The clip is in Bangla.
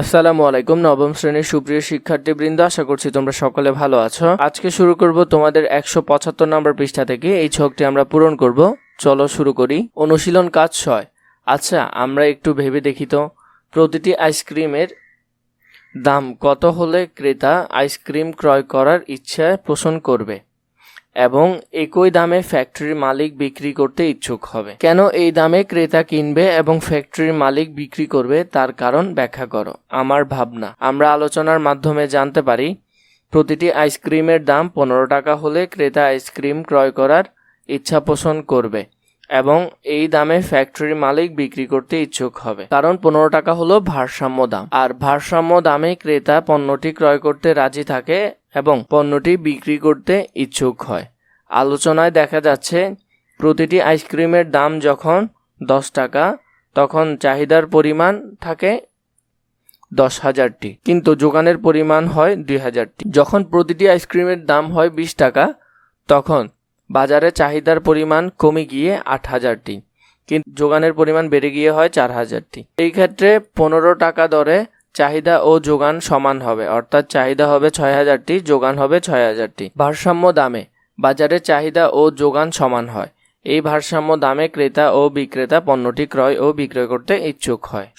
আসসালামু আলাইকুম, নবম শ্রেণির সুপ্রিয় শিক্ষার্থীবৃন্দ, আশা করছি তোমরা সকলে ভালো আছো। আজকে শুরু করব তোমাদের একশো পঁচাত্তর নম্বর পৃষ্ঠা থেকে। এই ছকটি আমরা পূরণ করব। চলো শুরু করি। অনুশীলন কাজ ছয়। আচ্ছা আমরা একটু ভেবে দেখি তো। প্রতিটি আইসক্রিমের দাম কত হলে ক্রেতা আইসক্রিম ক্রয় করার ইচ্ছা পোষণ করবে? এবং একই দামে ফ্যাক্টরির মালিক বিক্রি করতে ইচ্ছুক হবে। কেন এই দামে ক্রেতা কিনবে এবং ফ্যাক্টরির মালিক বিক্রি করবে তার কারণ ব্যাখ্যা করো। আমার ভাবনা। আমরা আলোচনার মাধ্যমে জানতে পারি, প্রতিটি আইসক্রিমের দাম পনেরো টাকা হলে ক্রেতা আইসক্রিম ক্রয় করার ইচ্ছা পোষণ করবে এবং এই দামে ফ্যাক্টরির মালিক বিক্রি করতে ইচ্ছুক হবে। কারণ পনেরো টাকা হলো ভারসাম্য দাম। আর ভারসাম্য দামে ক্রেতা পণ্যটি ক্রয় করতে রাজি থাকে এবং পণ্যটি বিক্রি করতে ইচ্ছুক হয়। আলোচনায় দেখা যাচ্ছে, প্রতিটি আইসক্রিমের দাম যখন দশ টাকা, তখন চাহিদার পরিমাণ থাকে দশ হাজারটি। কিন্তু যোগানের পরিমাণ হয় দুই হাজারটি। যখন প্রতিটি আইসক্রিমের দাম হয় বিশ টাকা, তখন বাজারে চাহিদার পরিমাণ কমে গিয়ে আট হাজারটি। কিন্তু যোগানের পরিমাণ বেড়ে গিয়ে হয় চার হাজারটি। এই ক্ষেত্রে পনেরো টাকা দরে চাহিদা ও যোগান সমান হবে। অর্থাৎ চাহিদা হবে ছয় হাজারটি যোগান হবে ছয় হাজারটি ভারসাম্য দামে বাজারে চাহিদা ও যোগান সমান হয়। এই ভারসাম্য দামে ক্রেতা ও বিক্রেতা পণ্যটি ক্রয় ও বিক্রয় করতে ইচ্ছুক হয়।